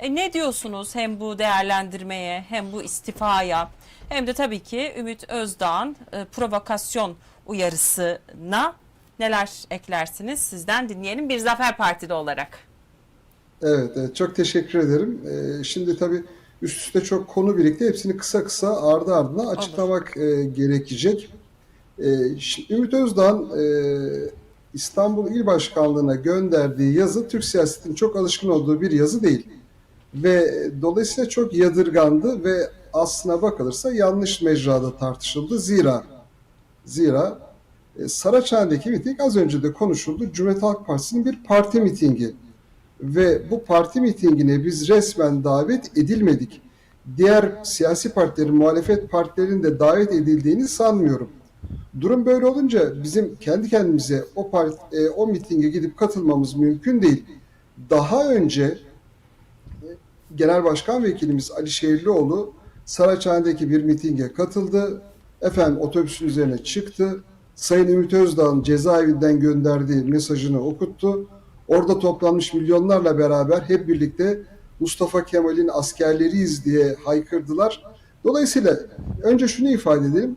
E, ne diyorsunuz hem bu değerlendirmeye hem bu istifaya hem de tabii ki Ümit Özdağ'ın e, provokasyon uyarısına neler eklersiniz? Sizden dinleyelim bir Zafer Partili olarak. Evet, evet, çok teşekkür ederim. Ee, şimdi tabii üst üste çok konu birikti. Hepsini kısa kısa ardı ardına açıklamak e, gerekecek. E, şimdi Ümit Özdağ'ın e, İstanbul İl Başkanlığı'na gönderdiği yazı Türk siyasetinin çok alışkın olduğu bir yazı değil. Ve dolayısıyla çok yadırgandı ve aslına bakılırsa yanlış mecrada tartışıldı. Zira zira e, Saraçhane'deki miting az önce de konuşuldu. Cumhuriyet Halk Partisi'nin bir parti mitingi ve bu parti mitingine biz resmen davet edilmedik. Diğer siyasi partilerin, muhalefet partilerinin de davet edildiğini sanmıyorum. Durum böyle olunca bizim kendi kendimize o part, e, o mitinge gidip katılmamız mümkün değil. Daha önce Genel Başkan Vekilimiz Ali Şehirlioğlu Saraçhane'deki bir mitinge katıldı. Efendim otobüsün üzerine çıktı. Sayın Ümit Özdağ'ın cezaevinden gönderdiği mesajını okuttu. Orada toplanmış milyonlarla beraber hep birlikte Mustafa Kemal'in askerleriyiz diye haykırdılar. Dolayısıyla önce şunu ifade edelim.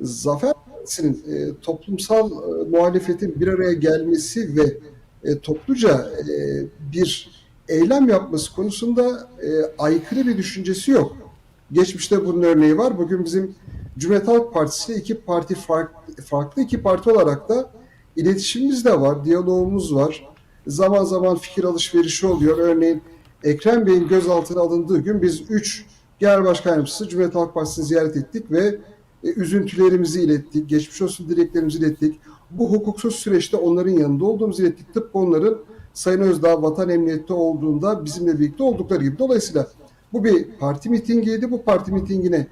Zafer Partisi'nin e, toplumsal e, muhalefetin bir araya gelmesi ve e, topluca e, bir eylem yapması konusunda e, aykırı bir düşüncesi yok. Geçmişte bunun örneği var. Bugün bizim Cumhuriyet Halk Partisi iki parti farklı, farklı iki parti olarak da iletişimimiz de var, diyalogumuz var. Zaman zaman fikir alışverişi oluyor. Örneğin Ekrem Bey'in gözaltına alındığı gün biz üç genel başkan Cumhuriyet Halk Partisi'ni ziyaret ettik ve e, üzüntülerimizi ilettik, geçmiş olsun dileklerimizi ilettik. Bu hukuksuz süreçte onların yanında olduğumuzu ilettik. Tıpkı onların Sayın Özdağ vatan emniyette olduğunda bizimle birlikte oldukları gibi. Dolayısıyla bu bir parti mitingiydi. Bu parti mitingine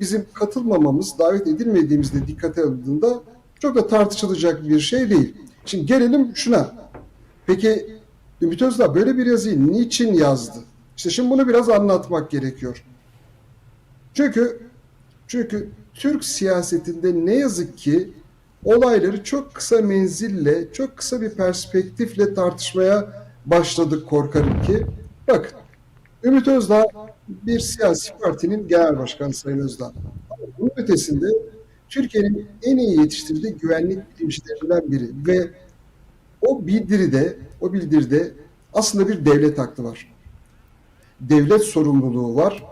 bizim katılmamamız, davet edilmediğimizde dikkate alındığında çok da tartışılacak bir şey değil. Şimdi gelelim şuna. Peki Ümit Özdağ böyle bir yazıyı niçin yazdı? İşte şimdi bunu biraz anlatmak gerekiyor. Çünkü çünkü Türk siyasetinde ne yazık ki olayları çok kısa menzille, çok kısa bir perspektifle tartışmaya başladık korkarım ki. Bakın, Ümit Özdağ bir siyasi partinin genel başkanı Sayın Özdağ. Ama bunun ötesinde Türkiye'nin en iyi yetiştirdiği güvenlik bilimcilerinden biri ve o bildiride, o bildiride aslında bir devlet aklı var. Devlet sorumluluğu var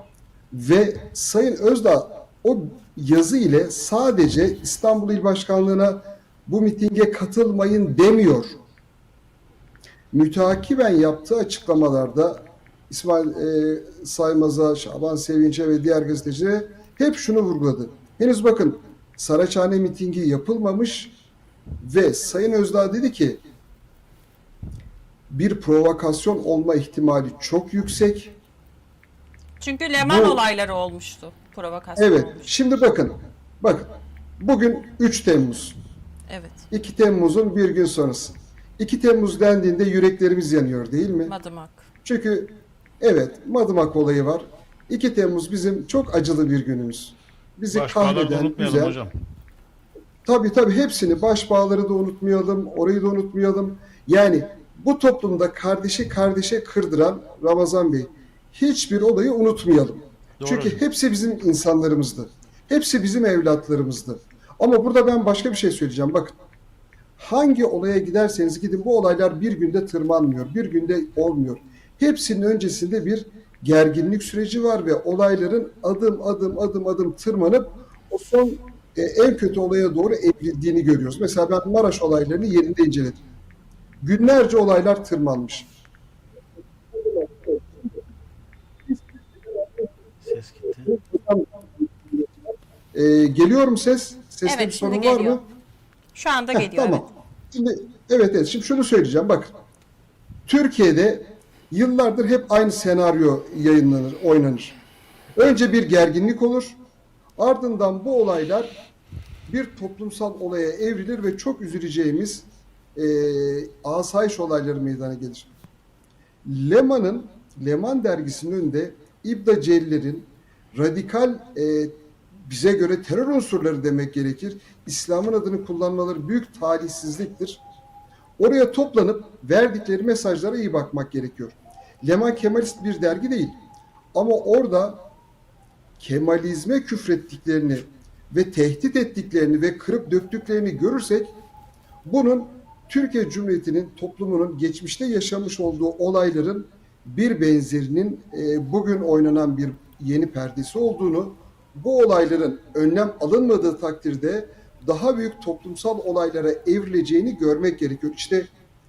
ve Sayın Özdağ o yazı ile sadece İstanbul İl Başkanlığı'na bu mitinge katılmayın demiyor. Mütakiben yaptığı açıklamalarda İsmail e, Saymaz'a, Şaban Sevinç'e ve diğer gazetecilere hep şunu vurguladı. Henüz bakın Saraçhane mitingi yapılmamış ve Sayın Özdağ dedi ki bir provokasyon olma ihtimali çok yüksek. Çünkü Leman Bu- olayları olmuştu. Provokasyon Evet, olmuştu. şimdi bakın. Bakın. Bugün 3 Temmuz. Evet. 2 Temmuz'un bir gün sonrası. 2 Temmuz dendiğinde yüreklerimiz yanıyor değil mi? Madımak. Çünkü evet Madımak olayı var. 2 Temmuz bizim çok acılı bir günümüz. Bizi kahreden, üzen, hocam. Tabii tabii hepsini başbağları da unutmayalım, orayı da unutmayalım. Yani bu toplumda kardeşi kardeşe kırdıran Ramazan Bey hiçbir olayı unutmayalım. Doğru. Çünkü hepsi bizim insanlarımızdı. Hepsi bizim evlatlarımızdı. Ama burada ben başka bir şey söyleyeceğim. Bakın hangi olaya giderseniz gidin bu olaylar bir günde tırmanmıyor, bir günde olmuyor. Hepsinin öncesinde bir gerginlik süreci var ve olayların adım adım adım adım tırmanıp o son e, en kötü olaya doğru evrildiğini görüyoruz. Mesela ben Maraş olaylarını yerinde inceledim. Günlerce olaylar tırmanmış. Ses gitti. E, geliyor mu ses? Seste Evet, bir sorun var mı? Şu anda Heh, geliyor. tamam. Şimdi evet evet şimdi şunu söyleyeceğim bak. Türkiye'de yıllardır hep aynı senaryo yayınlanır, oynanır. Önce bir gerginlik olur. Ardından bu olaylar bir toplumsal olaya evrilir ve çok üzüleceğimiz e, asayiş olayları meydana gelir. Leman'ın Leman dergisinin önünde İbda Celler'in radikal e, bize göre terör unsurları demek gerekir. İslam'ın adını kullanmaları büyük talihsizliktir. Oraya toplanıp verdikleri mesajlara iyi bakmak gerekiyor. Leman Kemalist bir dergi değil. Ama orada Kemalizme küfrettiklerini ve tehdit ettiklerini ve kırıp döktüklerini görürsek bunun Türkiye Cumhuriyeti'nin toplumunun geçmişte yaşamış olduğu olayların bir benzerinin e, bugün oynanan bir yeni perdesi olduğunu, bu olayların önlem alınmadığı takdirde daha büyük toplumsal olaylara evrileceğini görmek gerekiyor. İşte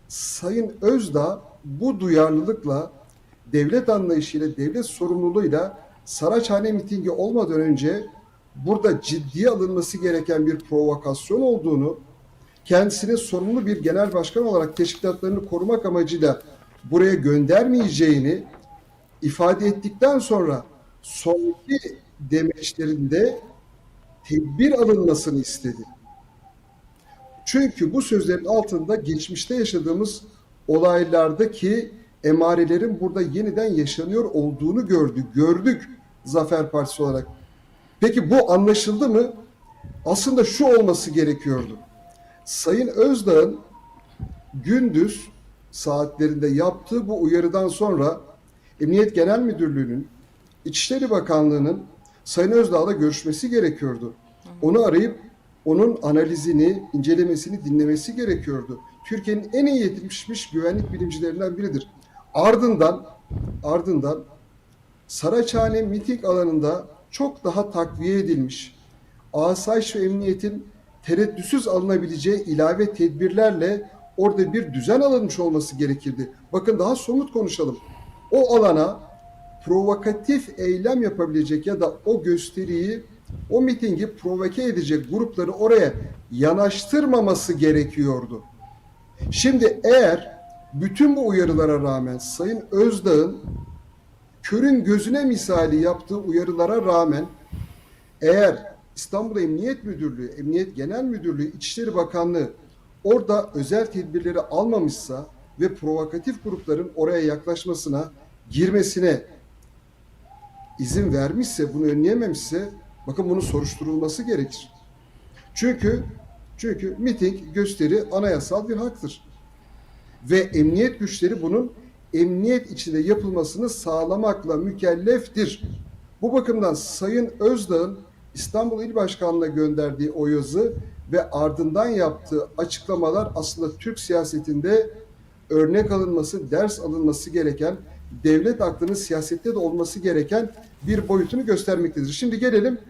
Sayın Özdağ bu duyarlılıkla, devlet anlayışıyla, devlet sorumluluğuyla Saraçhane mitingi olmadan önce burada ciddiye alınması gereken bir provokasyon olduğunu, kendisini sorumlu bir genel başkan olarak teşkilatlarını korumak amacıyla buraya göndermeyeceğini ifade ettikten sonra sonraki demeçlerinde tedbir alınmasını istedi. Çünkü bu sözlerin altında geçmişte yaşadığımız olaylardaki emarelerin burada yeniden yaşanıyor olduğunu gördük. Gördük Zafer Partisi olarak. Peki bu anlaşıldı mı? Aslında şu olması gerekiyordu. Sayın Özdağ'ın gündüz saatlerinde yaptığı bu uyarıdan sonra Emniyet Genel Müdürlüğü'nün, İçişleri Bakanlığı'nın Sayın Özdağ'la görüşmesi gerekiyordu. Onu arayıp onun analizini, incelemesini dinlemesi gerekiyordu. Türkiye'nin en iyi yetişmiş güvenlik bilimcilerinden biridir. Ardından ardından Saraçhane miting alanında çok daha takviye edilmiş, asayiş ve emniyetin tereddütsüz alınabileceği ilave tedbirlerle orada bir düzen alınmış olması gerekirdi. Bakın daha somut konuşalım. O alana provokatif eylem yapabilecek ya da o gösteriyi, o mitingi provoke edecek grupları oraya yanaştırmaması gerekiyordu. Şimdi eğer bütün bu uyarılara rağmen Sayın Özdağ'ın körün gözüne misali yaptığı uyarılara rağmen eğer İstanbul Emniyet Müdürlüğü, Emniyet Genel Müdürlüğü, İçişleri Bakanlığı orada özel tedbirleri almamışsa ve provokatif grupların oraya yaklaşmasına, girmesine izin vermişse, bunu önleyememişse bakın bunun soruşturulması gerekir. Çünkü çünkü miting, gösteri anayasal bir haktır. Ve emniyet güçleri bunun emniyet içinde yapılmasını sağlamakla mükelleftir. Bu bakımdan Sayın Özdağ'ın İstanbul İl Başkanlığı'na gönderdiği o yazı ve ardından yaptığı açıklamalar aslında Türk siyasetinde örnek alınması, ders alınması gereken, devlet aklının siyasette de olması gereken bir boyutunu göstermektedir. Şimdi gelelim